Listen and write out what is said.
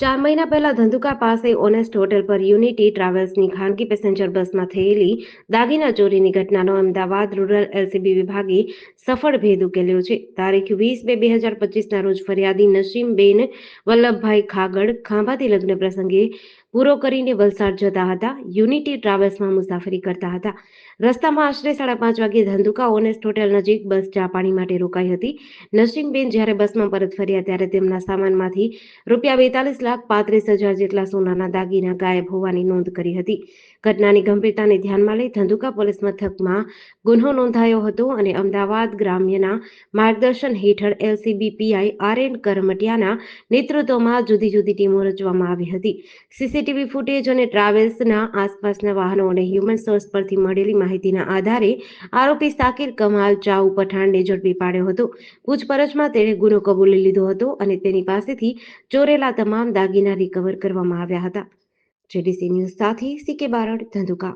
ચાર મહિના પહેલા ધંધુકા પાસે ઓનેસ્ટ હોટેલ પર યુનિટી ટ્રાવેલ્સની ખાનગી પેસેન્જર બસમાં થયેલી દાગીના ચોરીની ઘટનાનો અમદાવાદ રૂરલ એલસીબી વિભાગે સફળ ભેદ ઉકેલ્યો છે. તારીખ વીસ બે બે હજાર પચીસના રોજ ફરિયાદી નસીમબેન વલ્લભભાઈ ખાગડ ખાંભાથી લગ્ન પ્રસંગે પૂરો કરીને વલસાડ જતા હતા. યુનિટી ટ્રાવેલ્સમાં મુસાફરી કરતા હતા. રસ્તામાં આશરે સાડા પાંચ વાગે ધંધુકા ઓનેસ્ટ હોટેલ નજીક બસ ચા પાણી માટે રોકાઈ હતી. નસીમબેન જ્યારે બસમાં પરત ફર્યા ત્યારે તેમના સામાનમાંથી રૂપિયા બેતાલીસ લાખ પાંત્રીસ હજાર જેટલા સોનાના દાગીના ગાયબ હોવાની નોંધ કરી હતી. ઘટનાની ગંભીરતાને ધ્યાનમાં લઈ ધંધુકા પોલીસ મથકમાં ગુન્હો નોંધાયો હતો અને અમદાવાદ ગ્રામ્યના માર્ગદર્શન હેઠળ એલસીબી પીઆઈ આર એન કરમટિયાના નેતૃત્વમાં જુદી જુદી ટીમો રચવામાં આવી હતી. સીસીટીવી ફૂટેજ અને ટ્રાવેલ્સના આસપાસના વાહનો અને હ્યુમન સોર્સ પરથી મળેલી માહિતીના આધારે આરોપી સાકિર કમાલ ચાઉ પઠાણને ઝડપી પાડ્યો હતો. પૂછપરછમાં તેણે ગુનો કબૂલી લીધો હતો અને તેની પાસેથી ચોરેલા તમામ દાગીના રિકવર કરવામાં આવ્યા હતા. જેડીસી ન્યૂઝ સાથે સીકે બારડ ધંધુકા.